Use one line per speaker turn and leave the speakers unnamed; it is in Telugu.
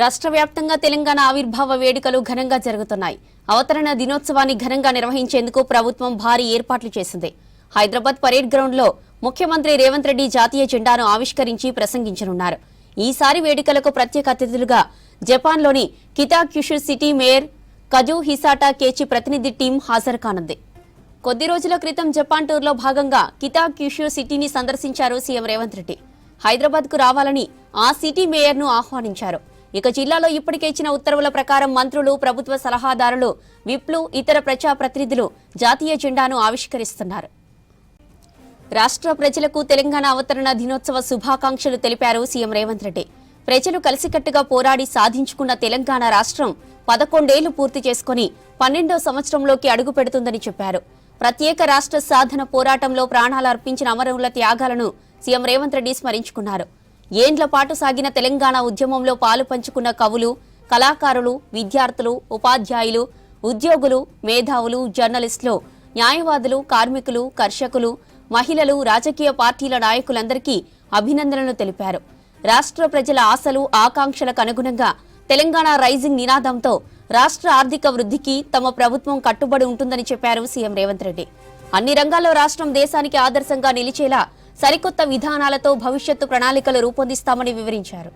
రాష్ట్ర వ్యాప్తంగా తెలంగాణ ఆవిర్భావ వేడుకలు ఘనంగా జరుగుతున్నాయి. అవతరణ దినోత్సవాన్ని ఘనంగా నిర్వహించేందుకు ప్రభుత్వం భారీ ఏర్పాట్లు చేసింది. హైదరాబాద్ పరేడ్ గ్రౌండ్లో ముఖ్యమంత్రి రేవంత్ రెడ్డి జాతీయ జెండాను ఆవిష్కరించి ప్రసంగించనున్నారు. ఈసారి వేడుకలకు ప్రత్యేక అతిథులుగా జపాన్లోని Kitakyushu city mayor Kazuhisa Takeuchi ప్రతినిధి టీం హాజరు కానుంది. కొద్ది రోజుల క్రితం జపాన్ టూర్లో భాగంగా కితాక్యుషు సిటీని సందర్శించారు సీఎం రేవంత్ రెడ్డి. హైదరాబాద్కు రావాలని ఆ సిటీ మేయర్ను ఆహ్వానించారు. ఇక జిల్లాలో ఇప్పటికే ఇచ్చిన ఉత్తర్వుల ప్రకారం మంత్రులు ప్రభుత్వ సలహాదారులు విప్లు ఇతర ప్రజా ప్రతినిధులు జాతీయ జెండాను ఆవిష్కరిస్తున్నారు. రాష్ట్ర ప్రజలకు తెలంగాణ అవతరణ దినోత్సవ శుభాకాంక్షలు తెలిపారు సీఎం రేవంత్ రెడ్డి. ప్రజలు కలిసికట్టుగా పోరాడి సాధించుకున్న తెలంగాణ రాష్ట్రం పదకొండేళ్ళు పూర్తి చేసుకుని పన్నెండో సంవత్సరంలోకి అడుగు పెడుతుందని చెప్పారు. ప్రత్యేక రాష్ట్ర సాధన పోరాటంలో ప్రాణాలు అర్పించిన అమరవుల త్యాగాలను సీఎం రేవంత్ రెడ్డి స్మరించుకున్నారు. ఏండ్ల పాటు సాగిన తెలంగాణ ఉద్యమంలో పాలు పంచుకున్న కవులు కళాకారులు విద్యార్థులు ఉపాధ్యాయులు ఉద్యోగులు మేధావులు జర్నలిస్టులు న్యాయవాదులు కార్మికులు కర్షకులు మహిళలు రాజకీయ పార్టీల నాయకులందరికీ అభినందనలు తెలిపారు. రాష్ట్ర ప్రజల ఆశలు ఆకాంక్షలకు అనుగుణంగా తెలంగాణ రైజింగ్ నినాదంతో రాష్ట్ర ఆర్థిక వృద్ధికి తమ ప్రభుత్వం కట్టుబడి ఉంటుందని చెప్పారు సీఎం రేవంత్ రెడ్డి. అన్ని రంగాల్లో రాష్ట్రం దేశానికి ఆదర్శంగా నిలిచేలా సరికొత్త విధానాలతో భవిష్యత్తు ప్రణాళికలు రూపొందిస్తామని వివరించారు.